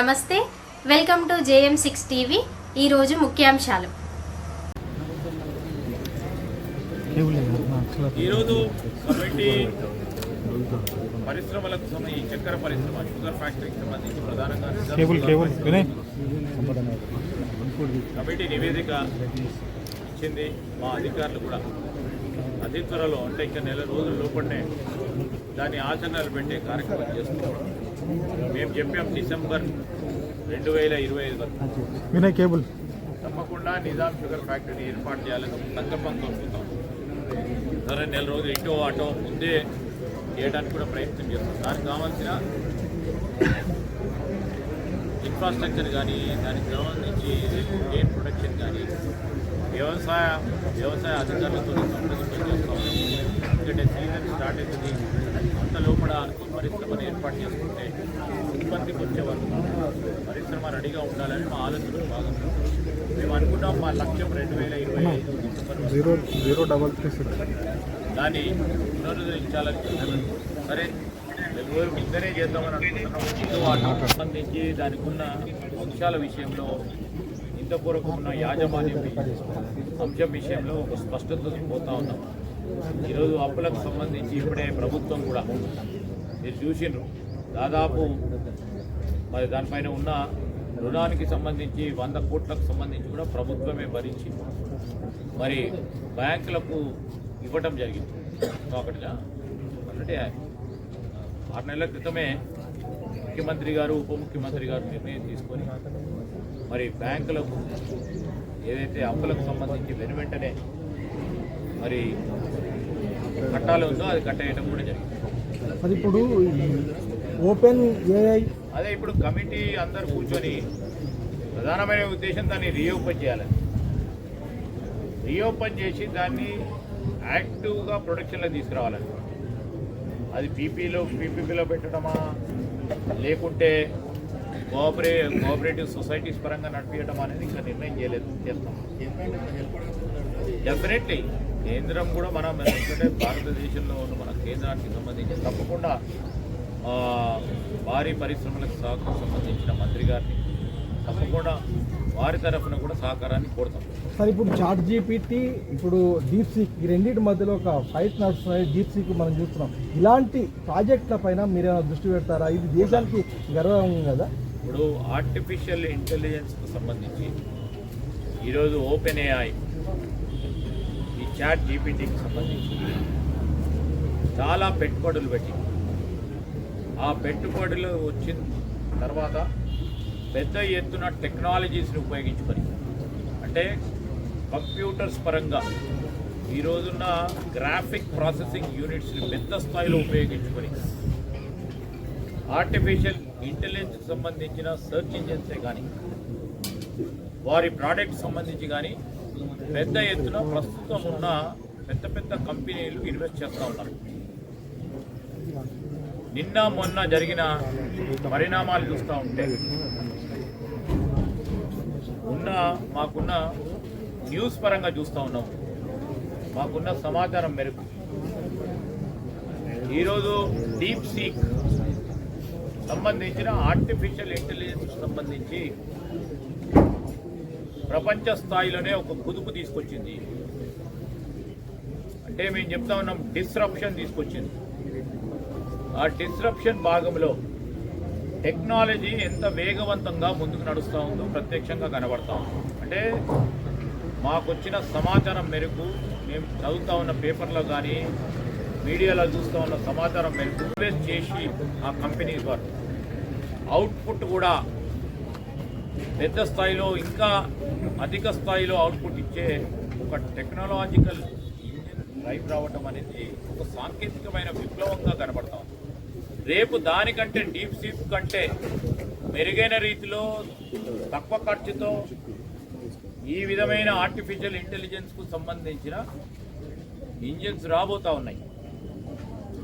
నమస్తే welcome to JM six TV. ఈరోజు ముఖ్యాంశాలు. ఈరోజు కమిటీ పరిశ్రమలకు సంబంధించి ఈ చక్కెర పరిశ్రమ షుగర్ ఫ్యాక్టరీకి సంబంధించి ప్రధానంగా కమిటీ నివేదిక ఇచ్చింది మా అధికారులు కూడా. అతి త్వరలో అంటే ఇంకా నెల రోజుల లోపలనే దాన్ని ఆచరణలు పెట్టే కార్యక్రమం చేస్తున్నాం. మేము చెప్పాం డిసెంబర్ రెండు వేల ఇరవై ఐదు వరకు. వినయ్ కేబుల్. తప్పకుండా నిజాం షుగర్ ఫ్యాక్టరీ ఏర్పాటు చేయాలని సంకల్పం కోరుకుంటాం. సరే నెల రోజులు ఇటో అటో ముందే చేయడానికి కూడా ప్రయత్నం చేస్తాం. దానికి కావాల్సిన ఇన్ఫ్రాస్ట్రక్చర్ కానీ దానికి సంబంధించి గేమ్ ప్రొడక్షన్ కానీ వ్యవసాయ వ్యవసాయ అధికారులతో సంప్రదింపులు చేస్తాం. ఎందుకంటే సీజన్ స్టార్ట్ అవుతుంది అంత లోపల ఈ పరిశ్రమను ఏర్పాటు చేసుకుంటే ఉత్పత్తికి వచ్చే వరకు పరిశ్రమ రెడీగా ఉండాలని మా ఆలోచన భాగంలో మేము అనుకున్నాం మా లక్ష్యం రెండు వేల ఇరవై ఐదు. Zero zero double three six. దాన్ని పునరుద్ధరించాలని సరే తెలుగు ఇద్దరే చేద్దామని అనుకుంటున్నాం. వాటికి సంబంధించి దానికి ఉన్న అంశాల విషయంలో ఇంతపూర్వకం ఉన్న యాజమాన్యం అంశం విషయంలో ఒక స్పష్టత పోతా ఉన్నాం. ఈరోజు అప్పులకు సంబంధించి ఇప్పుడే ప్రభుత్వం కూడా మీరు చూసిండ్రు. దాదాపు మరి దానిపైన ఉన్న రుణానికి సంబంధించి వంద కోట్లకు సంబంధించి కూడా ప్రభుత్వమే భరించి మరి బ్యాంకులకు ఇవ్వటం జరిగింది. ఒకటిగా అంటే ఆరు నెలల క్రితమే ముఖ్యమంత్రి గారు ఉప ముఖ్యమంత్రి గారు నిర్ణయం తీసుకొని మరి బ్యాంకులకు ఏదైతే అప్పులకు సంబంధించి వెను వెంటనే మరి కట్టాలి ఉందో అది కట్టేయటం కూడా జరిగింది. అది ఇప్పుడు ఓపెన్ ఏఐ అదే ఇప్పుడు కమిటీ అందరు కూర్చొని ప్రధానమైన ఉద్దేశం దాన్ని రీఓపెన్ చేయాలని రీఓపెన్ చేసి దాన్ని యాక్టివ్గా ప్రొడక్షన్లో తీసుకురావాలని అది పీపీలో పీపీపీలో పెట్టడమా? లేకుంటే కోఆపరే కోఆపరేటివ్ సొసైటీస్ పరంగా నడిపించడం అనేది ఇంకా నిర్ణయం చేయలేదు చేస్తాం. డెఫినెట్లీ కేంద్రం కూడా మనం ఎందుకంటే భారతదేశంలో ఉన్న మన కేంద్రానికి సంబంధించి తప్పకుండా భారీ పరిశ్రమలకు సహకారం సంబంధించిన మంత్రి గారిని తప్పకుండా వారి తరఫున కూడా సహకారాన్ని కోరుతాం. సార్ ఇప్పుడు చాట్ జీపీటీ ఇప్పుడు డీప్ సీక్ ఈ రెండింటి మధ్యలో ఒక ఫైట్ నడుస్తున్నాయి డీప్ సీక్ మనం చూస్తున్నాం. ఇలాంటి ప్రాజెక్టుల పైన మీరు ఏమైనా దృష్టి పెడతారా? ఇది దేశానికి గర్వం కదా? ఇప్పుడు ఆర్టిఫిషియల్ ఇంటెలిజెన్స్కు సంబంధించి ఈరోజు ఓపెన్ ఏఐ చాట్ జీపీటీకి సంబంధించి చాలా పెట్టుబడులు పెట్టి. ఆ పెట్టుబడులు వచ్చిన తర్వాత పెద్ద ఎత్తున టెక్నాలజీస్ని ఉపయోగించుకొని. అంటే కంప్యూటర్స్ పరంగా ఈ రోజున్న గ్రాఫిక్ ప్రాసెసింగ్ యూనిట్స్ని పెద్ద స్థాయిలో ఉపయోగించుకొని ఆర్టిఫిషియల్ ఇంటెలిజెన్స్కి సంబంధించిన సెర్చ్ ఇంజిన్సే కానీ వారి ప్రోడక్ట్ సంబంధించి కానీ పెద్ద ఎత్తున ప్రస్తుతం ఉన్న పెద్ద పెద్ద కంపెనీలు ఇన్వెస్ట్ చేస్తూ ఉన్నారు. నిన్న మొన్న జరిగిన పరిణామాలు చూస్తూ ఉంటే ఉన్న మాకున్న న్యూస్ పరంగా చూస్తూ ఉన్నాం. మాకున్న సమాచారం మేరకు. ఈరోజు డీప్ సీక్ సంబంధించిన ఆర్టిఫిషియల్ ఇంటెలిజెన్స్ సంబంధించి ప్రపంచ స్థాయిలోనే ఒక కుదుపు తీసుకొచ్చింది. అంటే మేము చెప్తా ఉన్నాం డిస్రప్షన్ తీసుకొచ్చింది. ఆ డిస్రప్షన్ భాగంలో టెక్నాలజీ ఎంత వేగవంతంగా ముందుకు నడుస్తూ ఉందో ప్రత్యక్షంగా కనబడతా ఉంది. అంటే మాకు వచ్చిన సమాచారం మేరకు మేము చదువుతూ ఉన్న పేపర్లో కానీ మీడియాలో చూస్తూ ఉన్న సమాచారం మేరకు ఇన్వెస్ట్ చేసి ఆ కంపెనీస్ వారు అవుట్పుట్ కూడా పెద్ద స్థాయిలో ఇంకా అధిక స్థాయిలో అవుట్పుట్ ఇచ్చే ఒక టెక్నాలజికల్ ఇంజిన్ డ్రైవ్ రావటం అనేది ఒక సాంకేతికమైన విప్లవంగా కనబడతాం రేపు దానికంటే డీప్ సీప్ కంటే మెరుగైన రీతిలో తక్కువ ఖర్చుతో ఈ విధమైన ఆర్టిఫిషియల్ ఇంటెలిజెన్స్కు సంబంధించిన ఇంజిన్స్ రాబోతా ఉన్నాయి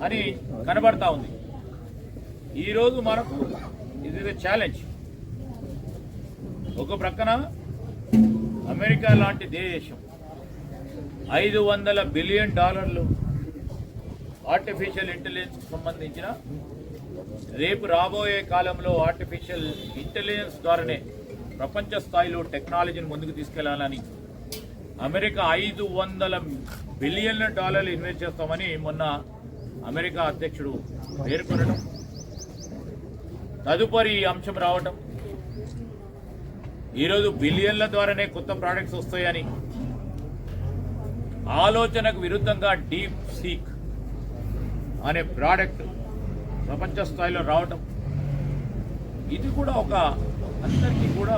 అని కనబడతా ఉంది. ఈరోజు మనకు ఇది ఛాలెంజ్ ఒక ప్రక్కన అమెరికా లాంటి దేశం. ఐదు వందల బిలియన్ డాలర్లు ఆర్టిఫిషియల్ ఇంటెలిజెన్స్కి సంబంధించిన రేపు రాబోయే కాలంలో ఆర్టిఫిషియల్ ఇంటెలిజెన్స్ ద్వారానే ప్రపంచ స్థాయిలో టెక్నాలజీని ముందుకు తీసుకెళ్ళాలని అమెరికా ఐదు వందల బిలియన్ల డాలర్లు ఇన్వెస్ట్ చేస్తామని మొన్న అమెరికా అధ్యక్షుడు పేర్కొనడం. తదుపరి ఈ అంశం రావటం. ఈరోజు బిలియన్ల ద్వారానే కొత్త ప్రోడక్ట్స్ వస్తాయని ఆలోచనకు విరుద్ధంగా డీప్ సీక్ అనే ప్రోడక్ట్ ప్రపంచ స్థాయిలో రావటం. ఇది కూడా ఒక అందరికీ కూడా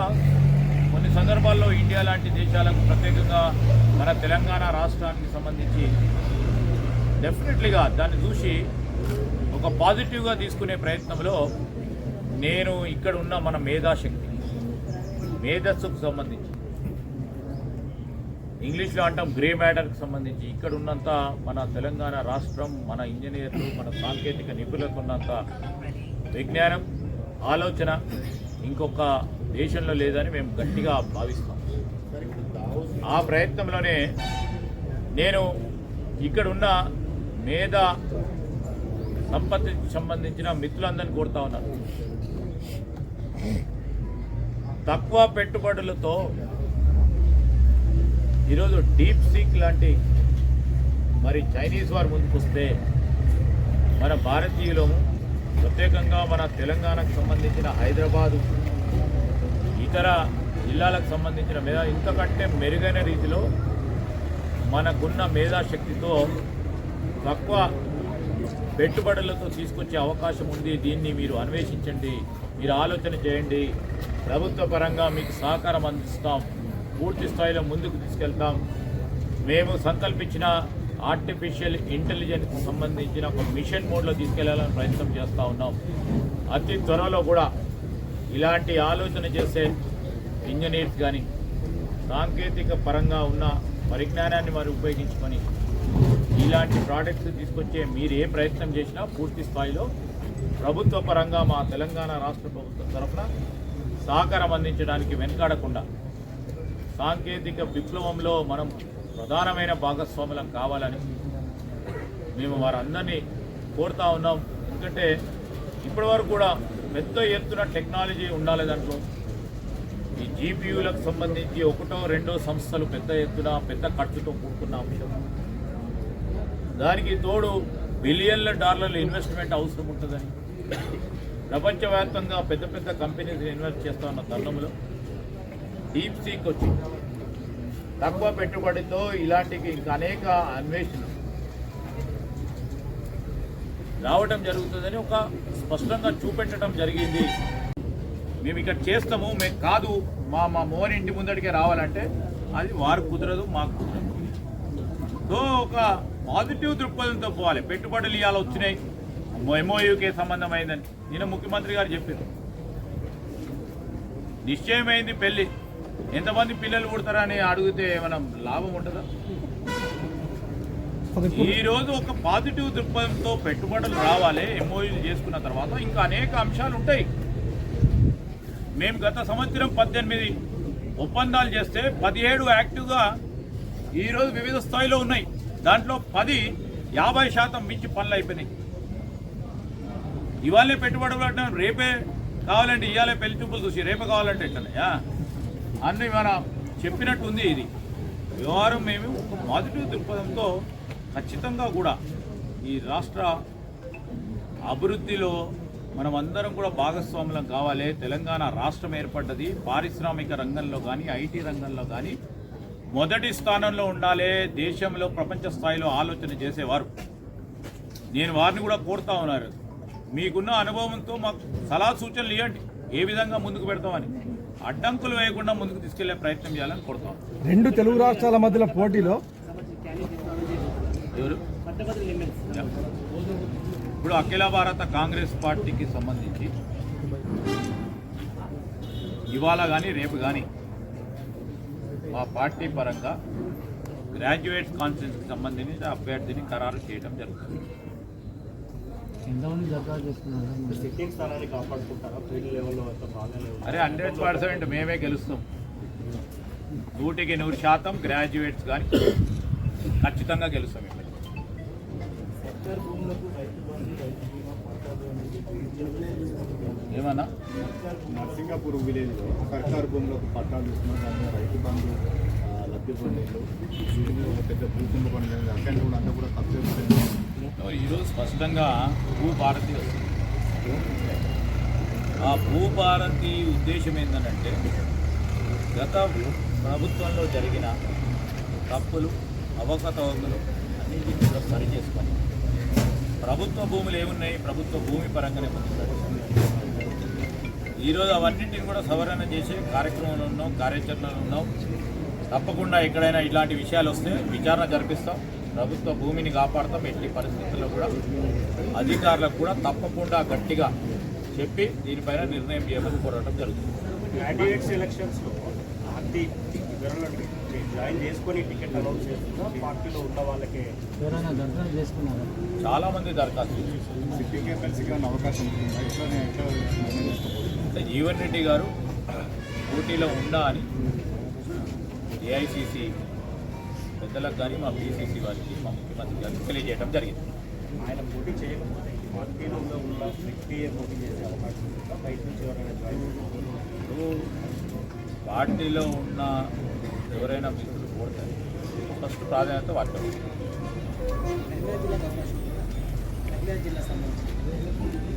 కొన్ని సందర్భాల్లో ఇండియా లాంటి దేశాలకు ప్రత్యేకంగా మన తెలంగాణ రాష్ట్రానికి సంబంధించి డెఫినెట్లీగా దాన్ని చూసి ఒక పాజిటివ్గా తీసుకునే ప్రయత్నంలో నేను ఇక్కడ ఉన్న మన మేధాశక్తి. మేధస్సుకు సంబంధించి. ఇంగ్లీష్లో అంటాం గ్రే మ్యాటర్కి సంబంధించి. ఇక్కడ ఉన్నంత మన తెలంగాణ రాష్ట్రం మన ఇంజనీర్లు మన సాంకేతిక నిపుణులకు ఉన్నంత విజ్ఞానం ఆలోచన ఇంకొక దేశంలో లేదని మేము గట్టిగా భావిస్తాం. ఆ ప్రయత్నంలోనే నేను ఇక్కడ ఉన్న మేధ సంపత్తికి సంబంధించిన మిత్రులందరినీ కోరుతా ఉన్నాను. తక్కువ పెట్టుబడులతో ఈరోజు డీప్ సీక్ లాంటి మరి చైనీస్ వారు ముందుకొస్తే మన భారతీయులము ప్రత్యేకంగా మన తెలంగాణకు సంబంధించిన హైదరాబాదు ఇతర జిల్లాలకు సంబంధించిన మేధా ఇంతకంటే మెరుగైన రీతిలో మనకున్న మేధాశక్తితో తక్కువ పెట్టుబడులతో తీసుకొచ్చే అవకాశం ఉంది. దీన్ని మీరు అన్వేషించండి. మీరు ఆలోచన చేయండి. ప్రభుత్వ పరంగా మీకు సహకారం అందిస్తాం. పూర్తి స్థాయిలో ముందుకు తీసుకెళ్తాం. మేము సంకల్పించిన ఆర్టిఫిషియల్ ఇంటెలిజెన్స్ సంబంధించిన ఒక మిషన్ మోడ్లో తీసుకెళ్ళాలని ప్రయత్నం చేస్తూ ఉన్నాం. అతి త్వరలో కూడా ఇలాంటి ఆలోచన చేసే ఇంజనీర్స్ కానీ సాంకేతిక పరంగా ఉన్న పరిజ్ఞానాన్ని మరి ఉపయోగించుకొని ఇలాంటి ప్రోడక్ట్స్ తీసుకొచ్చే మీరు ఏ ప్రయత్నం చేసినా పూర్తి స్థాయిలో ప్రభుత్వ పరంగా మా తెలంగాణ రాష్ట్ర ప్రభుత్వం తరఫున సహకారం అందించడానికి వెనకాడకుండా సాంకేతిక విప్లవంలో మనం ప్రధానమైన భాగస్వాములం కావాలని మేము వారందరినీ కోరుతా ఉన్నాం. ఎందుకంటే ఇప్పటివరకు కూడా పెద్ద ఎత్తున టెక్నాలజీ ఉండాలి దాంట్లో. ఈ జీపీయూలకు సంబంధించి ఒకటో రెండో సంస్థలు పెద్ద ఎత్తున పెద్ద ఖర్చుతో కూడుకున్న అంశం. దానికి తోడు బిలియన్ల డాలర్ల ఇన్వెస్ట్మెంట్ అవసరం ఉంటుందని. ప్రపంచవ్యాప్తంగా పెద్ద పెద్ద కంపెనీస్ ఇన్వెస్ట్ చేస్తా ఉన్న తరుణంలో డీప్ సీక్ వచ్చి తక్కువ పెట్టుబడితో ఇలాంటికి ఇంకా అనేక అన్వేషణ రావటం జరుగుతుందని ఒక స్పష్టంగా చూపెట్టడం జరిగింది. మేము ఇక్కడ చేస్తాము మేము కాదు మా మా మోహన్ ఇంటి ముందడికే రావాలంటే అది వారు కుదరదు మాకు కుదరదు. సో ఒక పాజిటివ్ దృక్పథంతో పోవాలి. పెట్టుబడులు ఇవాళ వచ్చినాయి. ఎంఓయూకే సంబంధమైందని నిన్న ముఖ్యమంత్రి గారు చెప్పారు. నిశ్చయమైంది పెళ్ళి. ఎంతమంది పిల్లలు పుడతారని అడిగితే మనం లాభం ఉంటుందా? ఈ రోజు ఒక పాజిటివ్ దృక్పథంతో పెట్టుబడులు రావాలి. ఎంఓయూలు చేసుకున్న తర్వాత ఇంకా అనేక అంశాలు ఉంటాయి. మేము గత సంవత్సరం పద్దెనిమిది ఒప్పందాలు చేస్తే పదిహేడు యాక్టివ్గా ఈరోజు వివిధ స్థాయిలో ఉన్నాయి. దాంట్లో పది యాభై శాతం మించి పనులు అయిపోయినాయి. ఇవాళే పెట్టుబడులు పెట్టడం రేపే కావాలంటే ఇవాళే పెళ్ళి చూపులు చూసి రేపే కావాలంటే ఎట్లనయా అన్ని మన చెప్పినట్టు ఉంది ఇది. వ్యవహారం మేము ఒక మొదటి దృక్పథంతో ఖచ్చితంగా కూడా ఈ రాష్ట్ర అభివృద్ధిలో మనం అందరం కూడా భాగస్వాములం కావాలి. తెలంగాణ రాష్ట్రం ఏర్పడ్డది. పారిశ్రామిక రంగంలో కానీ ఐటీ రంగంలో కానీ మొదటి స్థానంలో ఉండాలి దేశంలో ప్రపంచ స్థాయిలో ఆలోచన చేసేవారు. నేను వారిని కూడా కోరుతా ఉన్నారు. మీకున్న అనుభవంతో మాకు సలహా సూచనలు ఇవ్వండి. ఏ విధంగా ముందుకు పెడతామని. అడ్డంకులు వేయకుండా ముందుకు తీసుకెళ్ళే ప్రయత్నం చేయాలని కోరుతాం రెండు తెలుగు రాష్ట్రాల మధ్యలో పోటీలో ఎవరు. ఇప్పుడు అఖిల భారత కాంగ్రెస్ పార్టీకి సంబంధించి ఇవాళ కానీ రేపు కానీ మా పార్టీ పరంగా గ్రాడ్యుయేట్ కాన్ఫరెన్స్కి సంబంధించిన అభ్యర్థిని ఖరారు చేయడం జరుగుతుంది. అరే హండ్రెడ్ పర్సెంట్ మేమే గెలుస్తాం. నూటికి నూరు శాతం గ్రాడ్యుయేట్స్ కానీ ఖచ్చితంగా గెలుస్తాం ఇక్కడ ఏమన్నా? నర్సింగాపూర్ విలేజ్ సర్కార్ భూములకు పట్టాలు ఇస్తున్నారు దాని మీద రైతు బంధు లబ్ధి పొందేళ్ళు ఒక పెద్ద భూకుంభ పనులు అక్కడ కూడా అంతా కూడా తప్పే ఈరోజు స్పష్టంగా భూభారతి వస్తుంది. ఆ భూభారతి ఉద్దేశం ఏంటంటే గత ప్రభుత్వంలో జరిగిన తప్పులు అవకతవకలు అన్నింటినీ కూడా సరిచేసుకొని ప్రభుత్వ భూములు ఏమున్నాయి? ప్రభుత్వ భూమి పరంగానే ముందుకు ఈరోజు అవన్నింటిని కూడా సవరణ చేసే కార్యక్రమంలో ఉన్నాం కార్యాచరణలు ఉన్నాం. తప్పకుండా ఎక్కడైనా ఇలాంటి విషయాలు వస్తే విచారణ జరిపిస్తాం. ప్రభుత్వ భూమిని కాపాడతాం ఎట్టి పరిస్థితుల్లో కూడా. అధికారులకు కూడా తప్పకుండా గట్టిగా చెప్పి దీనిపైన నిర్ణయం చేయమని కోరడం జరుగుతుంది. జాయిన్ చేసుకొని టికెట్ అనౌన్స్ చేస్తుందా పార్టీలో ఉన్న వాళ్ళకి ఎవరైనా దర్శనం చేసుకున్నారా? చాలా మంది దరఖాస్తు ఎమ్మెల్సీకి ఏమైనా అవకాశం? అంటే జీవన్ రెడ్డి గారు పోటీలో ఉండా అని ఏఐసిసి పెద్దలకు కానీ మా బీసీసీ వారికి మా ముఖ్యమంత్రి గారికి తెలియజేయడం జరిగింది. ఆయన పోటీ చేయకపోతే పార్టీలో ఉన్న వ్యక్తియే పోటీ చేసే అవకాశం బయట నుంచి ఎవరైనా పార్టీలో ఉన్న ఎవరైనా మిత్రులు కోరుతారు ఫస్ట్ ప్రాధాన్యత వాటిలో.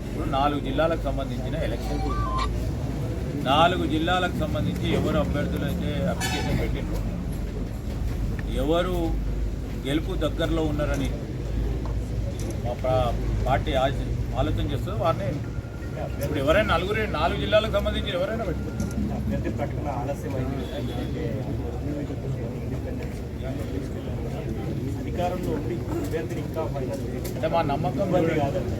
ఇప్పుడు నాలుగు జిల్లాలకు సంబంధించిన ఎలక్షన్ నాలుగు జిల్లాలకు సంబంధించి ఎవరు అభ్యర్థులు అయితే అప్లికేషన్ పెట్టిండ్రు ఎవరు గెలుపు దగ్గరలో ఉన్నారని మా పార్టీ ఆచ- ఆలోచన చేస్తుందో వారిని. ఇప్పుడు ఎవరైనా నలుగురు నాలుగు జిల్లాలకు సంబంధించి ఎవరైనా పెట్టుకుంటారు. అభ్యర్థి ప్రకటన ఆలస్యం అయింది కదా, ఎందుకంటే ఇండిపెండెన్స్ అధికారంలో ఉండి అభ్యర్థిని ఇంకా ఫైనల్ అంటే మా నమ్మకం. కాదండి.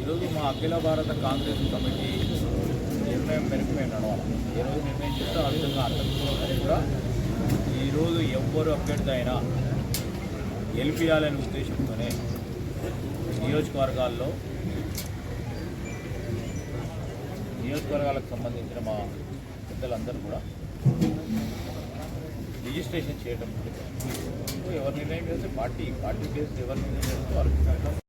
ఈరోజు మా అఖిల భారత కాంగ్రెస్ కమిటీ నిర్ణయం మేరకు మేము నడవాలి. ఏ రోజు నిర్ణయం చేస్తే ఆ విధంగా అంతకు కూడా. ఈరోజు ఎవ్వరు అభ్యర్థి అయినా గెలిపించాలనే ఉద్దేశంతోనే నియోజకవర్గాల్లో నియోజకవర్గాలకు సంబంధించిన మా పెద్దలందరూ కూడా రిజిస్ట్రేషన్ చేయడం ఎవరు నిర్ణయం చేస్తే పార్టీ పార్టీ కేసు ఎవరు నిర్ణయం చేస్తే వాళ్ళు